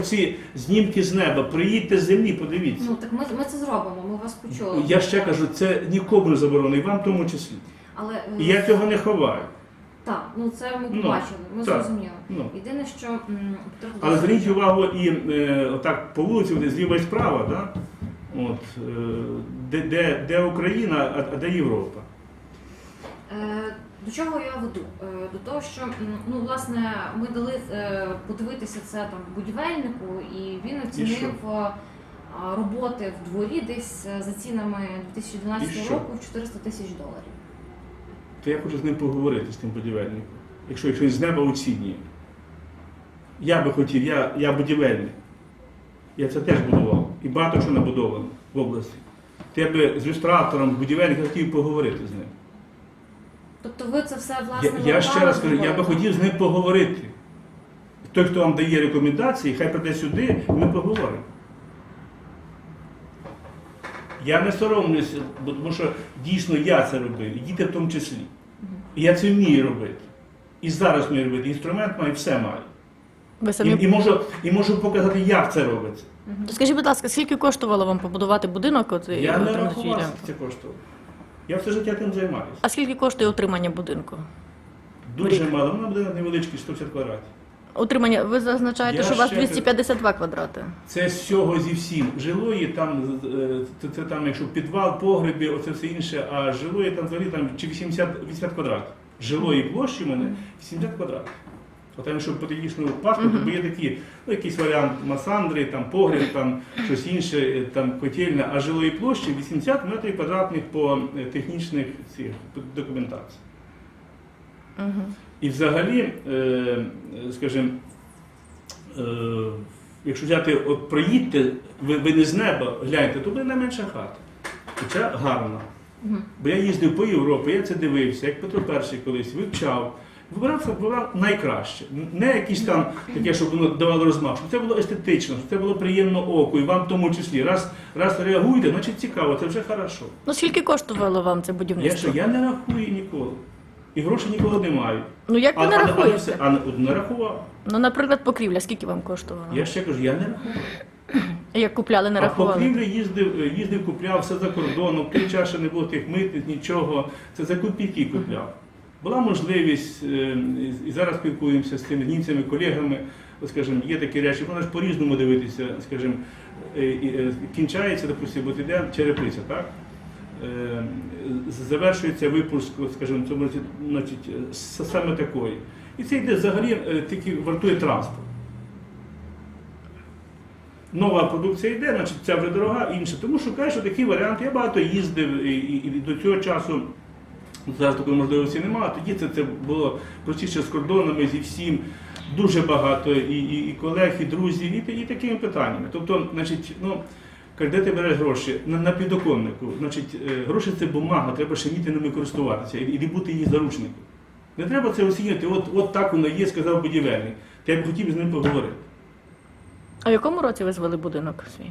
ці знімки з неба, приїдьте з землі, подивіться. Ну так ми, ми це зробимо, ми вас почули. Я ще кажу, це нікому не заборонено, і вам в тому числі. Але е, І я цього не ховаю. так, ну це ми Ну, побачили, ми так. зрозуміли. Ну. Єдине, що м, Петро Але зверніть увагу і е, отак по вулиці, де зліва і справа, да? От, е, де, де, де Україна, а, а де Європа. Е, До чого я веду? Е, До того, що ну власне ми дали е, подивитися це там будівельнику, і він оцінив роботи в дворі десь за цінами 2012 року в 400 тисяч доларів. То я хочу з ним поговорити, з тим будівельником. Якщо, якщо він з неба оцінює. Я би хотів, я, я будівельник. Я це теж будував. І багато що набудовано в області. То я би з ілюстратором, з будівельником хотів поговорити з ним. Тобто ви це все власне я ще раз кажу, я би хотів з ним поговорити. Той, хто вам дає рекомендації, хай прийде сюди, і ми поговоримо. Я не соромлюся, тому що дійсно я це робив, і діти в тому числі. І я це вмію робити. І зараз вмію робити. Інструмент маю, все маю. Ви І, самі і, можу, і можу показати, як це робиться. То скажіть, будь ласка, скільки коштувало вам побудувати будинок? От, і Я не отримати рахував, скільки це коштувало. Я все життя тим займаюся. А скільки коштує утримання будинку? Дуже Рік. мало. Вона буде невеличкий 150 квадратів. Утримання, ви зазначаєте, Я що у вас ще- 252 квадрати. Це з цього зі всім. Жилої там, е, це, це там, якщо підвал, погребі, оце все інше, а жилої там взагалі там чи 80, 80 квадратів. Жилої площі в мене 80 квадратів. От там, якщо по технічному паспорту, бо є такі, ну, якийсь варіант масандри, там погреб, там щось інше, е, там котельня, а жилої площі 80 метрів квадратних по е, технічних цих по документації. Угу. І взагалі, е, скажімо, якщо взяти, от проїдьте, ви, ви не з неба гляньте, то буде найменша хата. Хоча гарна. Бо я їздив по Європі, я це дивився, як Петро І колись вивчав. Вибирав це вибирав найкраще. Не якісь там таке, щоб воно давало розмах, щоб це було естетично, щоб це було приємно оку, і вам в тому числі. Раз, раз реагуєте, значить цікаво, це вже хорошо. Ну скільки коштувало вам це Я будівництво? що, я не рахую ніколи. І грошей ніколи не маю. Ну як ви не а, рахуєте? а, а, не рахував. Ну, наприклад, покрівля, скільки вам коштувало? Я ще кажу, я не рахував. Як купляли, не а по покрівлі їздив, їздив, купляв все за кордоном, в той час ще не було тих митниць, нічого. Це за копійки купляв. Була можливість, е, і зараз спілкуємося з цими німцями, колегами, скажімо, є такі речі, можна ж по-різному дивитися, скажімо, е, е, кінчається, допустимо, от іде черепиця, так? Завершується випуск, скажімо, цьому значить, саме такої. І це йде взагалі тільки вартує транспорт. Нова продукція йде, значить ця вже дорога, інша. Тому шукаєш такий варіант. Я багато їздив і, і, і до цього часу. Зараз такої можливості немає. Тоді це, це було простіше з кордонами, зі всім. Дуже багато і, і, і колег, і друзів, і, і такими питаннями. Тобто, значить, ну, де ти береш гроші? На, на підоконнику. Значить, е, гроші це бумага, треба ще вміти ними користуватися і, і бути її заручником. Не треба це оцінювати, от, от так воно є, сказав будівельник. Та я б хотів з ним поговорити. А в якому році ви звели будинок свій?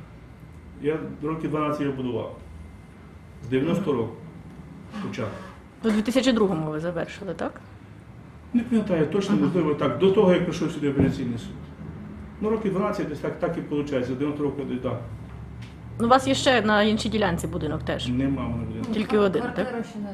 Я років 12 я будував. З 90 року почав. У 2002-му ви завершили, так? Не пам'ятаю, точно, можливо, так. До того, як прийшов сюди апеляційний суд. Ну, років 12 десь так, так і виходить. за 90 років десь так. Ну, у вас є ще на іншій ділянці будинок теж. Нема мене. Тільки один, так? Квартира ще не